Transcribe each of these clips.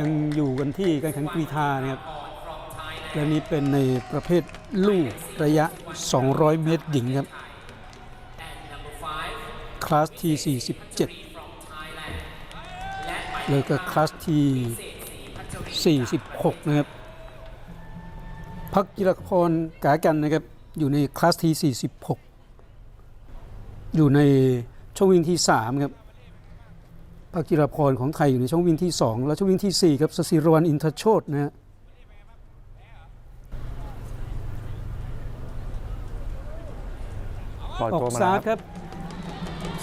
ยังอยู่กันที่การแข่งกรีธานะครับและนี้เป็นในประเภทลู่ระยะ 200 เมตรหญิงครับ คลาสที47แล้วก็คลาสที่46 นะครับ พักจิรพรกากันนะครับ อยู่ในคลาสที่46 อยู่ในช่องวิ่งที่ 3 ครับ พักจิรพรของไทยอยู่ในช่องวิ่งที่ 2 แล้วช่องวิ่งที่ 4 ครับสศิรวันอินทโชตนะฮะปล่อยออกตัวมาสตาแล้ร์วทครับค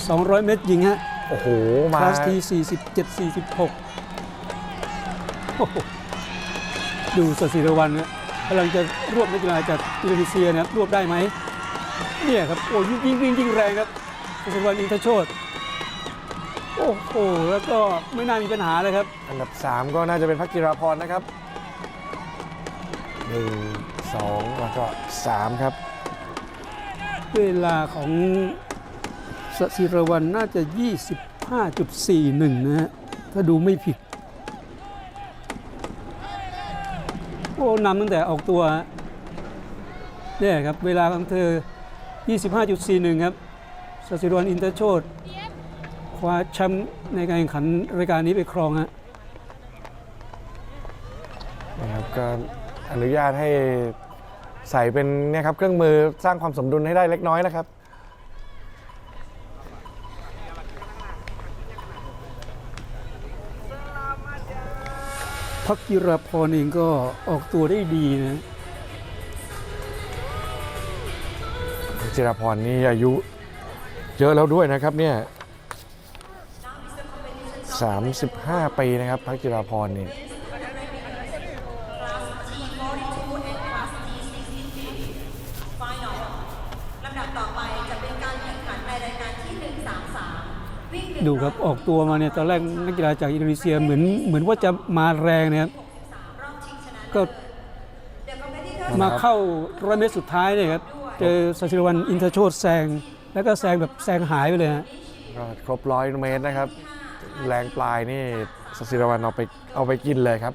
รับ 200 เมตรยิงฮะ โอ้โหคมาลาสที่ 47 46โอ้โหดูสศิรวันนะกำลังจะรวบนักกีฬาจากอินโดนีเซียนะครับรวบได้ไหมเนี่ยครับ โอ้ยิ่งยิ่งวิ่งยิ่งแรงครับสศิรวันอินทโชต โอ้โห แล้วก็ไม่น่ามีปัญหาเลยครับ อันดับ 3 ก็น่าจะเป็นพักจิราพรนะครับหนึ่งสองแล้วก็สามครับ เวลาของสศิรวันน่าจะ 25.41 นะฮะ ถ้าดูไม่ผิด โอ้นำตั้งแต่ออกตัวฮะเนี่ยครับ เวลาของเธอ 25.41 ครับสศิรวันอินเตอร์โชต คว้าแชมป์ในการแข่งขันรายการนี้ไปครองฮะนะครับก็อนุญาตให้ใส่เป็นเนี่ยครับเครื่องมือสร้างความสมดุลให้ได้เล็กน้อยนะครับ พักจิราพรเองก็ออกตัวได้ดีนะจิราพรนี่อายุเยอะแล้วด้วยนะครับเนี่ย 35 ปีนะครับพักจิราพรนี่ลำดับต่อไปจะเป็นการแข่งขันในรายการที่133วิ่งหนึ่งดูครับออกตัวมาเนี่ยตอนแรกนักกีฬาจากอินโดนีเซียเหมือนเหมือนว่าจะมาแรงนะครับรอบชิงชนะก็เดี๋ยวก็ไม่ได้เท่ามาเข้าร้อยเมตรสุดท้ายเนี่ยครับเจอสศิรวันอินทโชตแซง แล้วก็แซงแบบแซงหายไปเลยฮะก็ครบร้อยเมตรนะครับ แรงปลายนี่สศิรวันเอาไปเอาไปกินเลยครับ